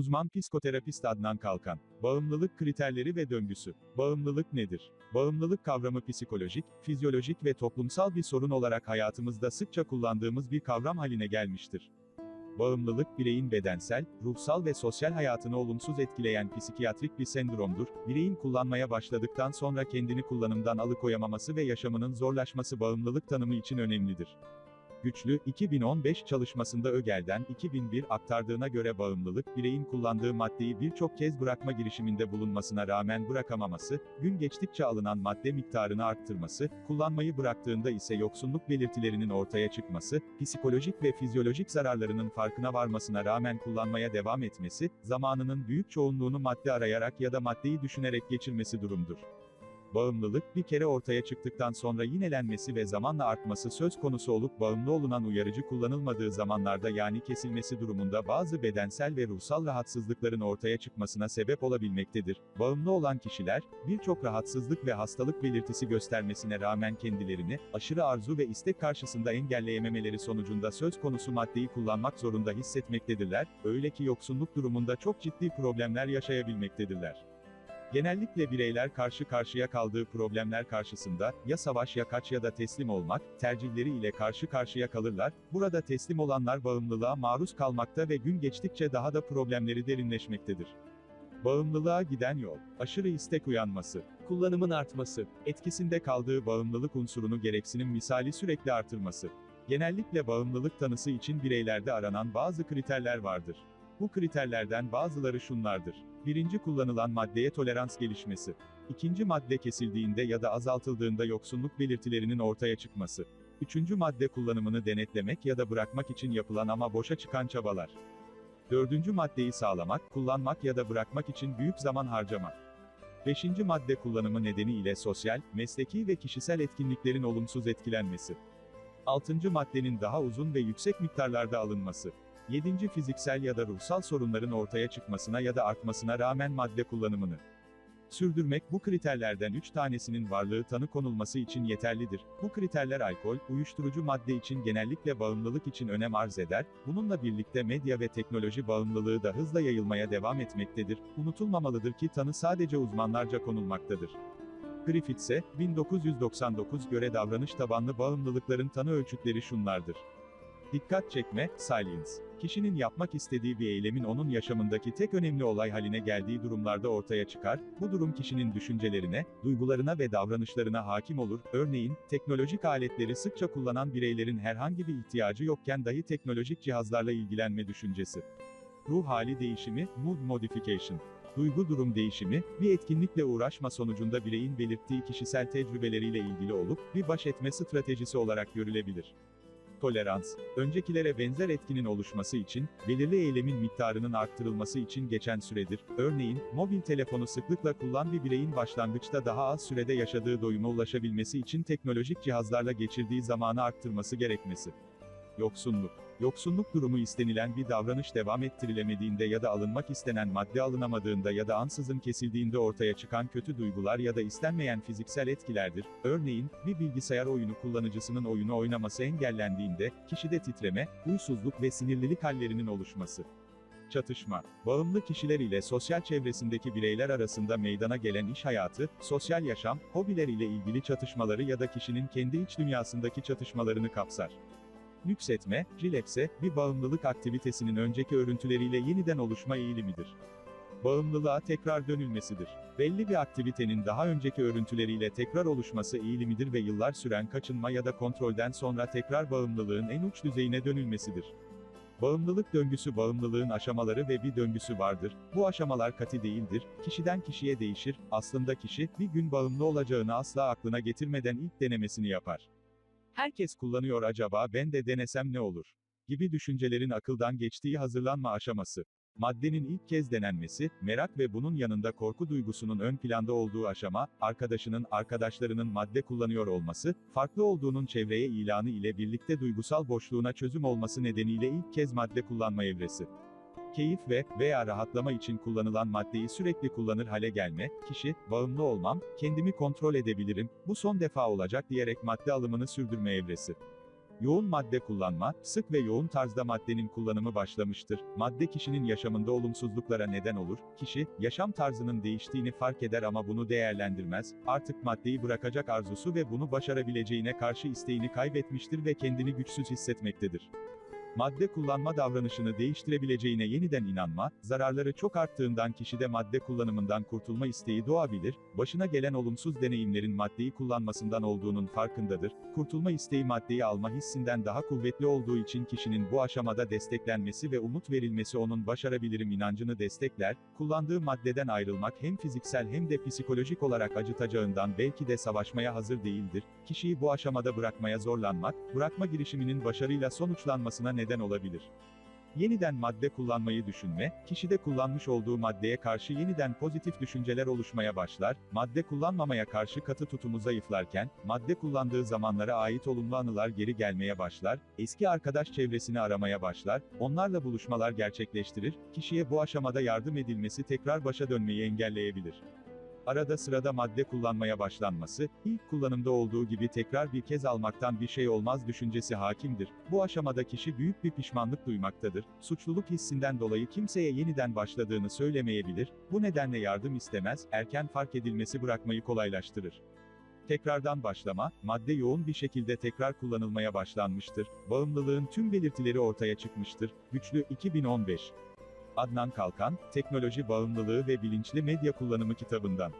Uzman psikoterapist Adnan Kalkan. Bağımlılık kriterleri ve döngüsü. Bağımlılık nedir? Bağımlılık kavramı psikolojik, fizyolojik ve toplumsal bir sorun olarak hayatımızda sıkça kullandığımız bir kavram haline gelmiştir. Bağımlılık, bireyin bedensel, ruhsal ve sosyal hayatını olumsuz etkileyen psikiyatrik bir sendromdur. Bireyin kullanmaya başladıktan sonra kendini kullanımdan alıkoyamaması ve yaşamının zorlaşması bağımlılık tanımı için önemlidir. Güçlü, 2015 çalışmasında Ögel'den 2001 aktardığına göre bağımlılık, bireyin kullandığı maddeyi birçok kez bırakma girişiminde bulunmasına rağmen bırakamaması, gün geçtikçe alınan madde miktarını arttırması, kullanmayı bıraktığında ise yoksunluk belirtilerinin ortaya çıkması, psikolojik ve fizyolojik zararlarının farkına varmasına rağmen kullanmaya devam etmesi, zamanının büyük çoğunluğunu madde arayarak ya da maddeyi düşünerek geçirmesi durumdur. Bağımlılık, bir kere ortaya çıktıktan sonra yinelenmesi ve zamanla artması söz konusu olup bağımlı olunan uyarıcı kullanılmadığı zamanlarda yani kesilmesi durumunda bazı bedensel ve ruhsal rahatsızlıkların ortaya çıkmasına sebep olabilmektedir. Bağımlı olan kişiler, birçok rahatsızlık ve hastalık belirtisi göstermesine rağmen kendilerini, aşırı arzu ve istek karşısında engelleyememeleri sonucunda söz konusu maddeyi kullanmak zorunda hissetmektedirler, öyle ki yoksunluk durumunda çok ciddi problemler yaşayabilmektedirler. Genellikle bireyler karşı karşıya kaldığı problemler karşısında, ya savaş ya kaç ya da teslim olmak, tercihleri ile karşı karşıya kalırlar, burada teslim olanlar bağımlılığa maruz kalmakta ve gün geçtikçe daha da problemleri derinleşmektedir. Bağımlılığa giden yol, aşırı istek uyanması, kullanımın artması, etkisinde kaldığı bağımlılık unsurunu gereksinim misali sürekli artırması. Genellikle bağımlılık tanısı için bireylerde aranan bazı kriterler vardır. Bu kriterlerden bazıları şunlardır. Birinci kullanılan maddeye tolerans gelişmesi. İkinci madde kesildiğinde ya da azaltıldığında yoksunluk belirtilerinin ortaya çıkması. Üçüncü madde kullanımını denetlemek ya da bırakmak için yapılan ama boşa çıkan çabalar. Dördüncü maddeyi sağlamak, kullanmak ya da bırakmak için büyük zaman harcamak. Beşinci madde kullanımı nedeniyle sosyal, mesleki ve kişisel etkinliklerin olumsuz etkilenmesi. Altıncı maddenin daha uzun ve yüksek miktarlarda alınması. 7. Fiziksel ya da ruhsal sorunların ortaya çıkmasına ya da artmasına rağmen madde kullanımını sürdürmek bu kriterlerden 3 tanesinin varlığı tanı konulması için yeterlidir. Bu kriterler alkol, uyuşturucu madde için genellikle bağımlılık için önem arz eder. Bununla birlikte medya ve teknoloji bağımlılığı da hızla yayılmaya devam etmektedir. Unutulmamalıdır ki tanı sadece uzmanlarca konulmaktadır. Griffith ise 1999 göre davranış tabanlı bağımlılıkların tanı ölçütleri şunlardır. Dikkat çekme, salience. Kişinin yapmak istediği bir eylemin onun yaşamındaki tek önemli olay haline geldiği durumlarda ortaya çıkar, bu durum kişinin düşüncelerine, duygularına ve davranışlarına hakim olur, örneğin, teknolojik aletleri sıkça kullanan bireylerin herhangi bir ihtiyacı yokken dahi teknolojik cihazlarla ilgilenme düşüncesi. Ruh hali değişimi, mood modification. Duygu durum değişimi, bir etkinlikle uğraşma sonucunda bireyin belirttiği kişisel tecrübeleriyle ilgili olup, bir baş etme stratejisi olarak görülebilir. Tolerans, öncekilere benzer etkinin oluşması için, belirli eylemin miktarının arttırılması için geçen süredir. Örneğin, mobil telefonu sıklıkla kullanan bir bireyin başlangıçta daha az sürede yaşadığı doyuma ulaşabilmesi için teknolojik cihazlarla geçirdiği zamanı arttırması gerekmesi. Yoksunluk. Yoksunluk durumu istenilen bir davranış devam ettirilemediğinde ya da alınmak istenen madde alınamadığında ya da ansızın kesildiğinde ortaya çıkan kötü duygular ya da istenmeyen fiziksel etkilerdir. Örneğin, bir bilgisayar oyunu kullanıcısının oyunu oynaması engellendiğinde, kişide titreme, huysuzluk ve sinirlilik hallerinin oluşması. Çatışma. Bağımlı kişiler ile sosyal çevresindeki bireyler arasında meydana gelen iş hayatı, sosyal yaşam, hobiler ile ilgili çatışmaları ya da kişinin kendi iç dünyasındaki çatışmalarını kapsar. Nüksetme, rilekse, bir bağımlılık aktivitesinin önceki örüntüleriyle yeniden oluşma eğilimidir. Bağımlılığa tekrar dönülmesidir. Belli bir aktivitenin daha önceki örüntüleriyle tekrar oluşması eğilimidir ve yıllar süren kaçınma ya da kontrolden sonra tekrar bağımlılığın en uç düzeyine dönülmesidir. Bağımlılık döngüsü bağımlılığın aşamaları ve bir döngüsü vardır. Bu aşamalar katı değildir, kişiden kişiye değişir, aslında kişi, bir gün bağımlı olacağını asla aklına getirmeden ilk denemesini yapar. Herkes kullanıyor acaba ben de denesem ne olur? gibi düşüncelerin akıldan geçtiği hazırlanma aşaması. Maddenin ilk kez denenmesi, merak ve bunun yanında korku duygusunun ön planda olduğu aşama, arkadaşının, arkadaşlarının madde kullanıyor olması, farklı olduğunun çevreye ilanı ile birlikte duygusal boşluğuna çözüm olması nedeniyle ilk kez madde kullanma evresi. Keyif ve veya rahatlama için kullanılan maddeyi sürekli kullanır hale gelme, kişi, bağımlı olmam, kendimi kontrol edebilirim, bu son defa olacak diyerek madde alımını sürdürme evresi. Yoğun madde kullanma, sık ve yoğun tarzda maddenin kullanımı başlamıştır. Madde kişinin yaşamında olumsuzluklara neden olur. Kişi, yaşam tarzının değiştiğini fark eder ama bunu değerlendirmez. Artık maddeyi bırakacak arzusu ve bunu başarabileceğine karşı isteğini kaybetmiştir ve kendini güçsüz hissetmektedir. Madde kullanma davranışını değiştirebileceğine yeniden inanma, zararları çok arttığından kişide madde kullanımından kurtulma isteği doğabilir, başına gelen olumsuz deneyimlerin maddeyi kullanmasından olduğunun farkındadır, kurtulma isteği maddeyi alma hissinden daha kuvvetli olduğu için kişinin bu aşamada desteklenmesi ve umut verilmesi onun başarabilirim inancını destekler, kullandığı maddeden ayrılmak hem fiziksel hem de psikolojik olarak acıtacağından belki de savaşmaya hazır değildir, kişiyi bu aşamada bırakmaya zorlanmak, bırakma girişiminin başarıyla sonuçlanmasına neden olabilir. Yeniden madde kullanmayı düşünme, kişide kullanmış olduğu maddeye karşı yeniden pozitif düşünceler oluşmaya başlar, madde kullanmamaya karşı katı tutumu zayıflarken, madde kullandığı zamanlara ait olumlu anılar geri gelmeye başlar, eski arkadaş çevresini aramaya başlar, onlarla buluşmalar gerçekleştirir, kişiye bu aşamada yardım edilmesi tekrar başa dönmeyi engelleyebilir. Arada sırada madde kullanmaya başlanması, ilk kullanımda olduğu gibi tekrar bir kez almaktan bir şey olmaz düşüncesi hakimdir. Bu aşamada kişi büyük bir pişmanlık duymaktadır. Suçluluk hissinden dolayı kimseye yeniden başladığını söylemeyebilir. Bu nedenle yardım istemez, erken fark edilmesi bırakmayı kolaylaştırır. Tekrardan başlama, madde yoğun bir şekilde tekrar kullanılmaya başlanmıştır. Bağımlılığın tüm belirtileri ortaya çıkmıştır. Güçlü 2015 Adnan Kalkan, Teknoloji Bağımlılığı ve Bilinçli Medya Kullanımı kitabından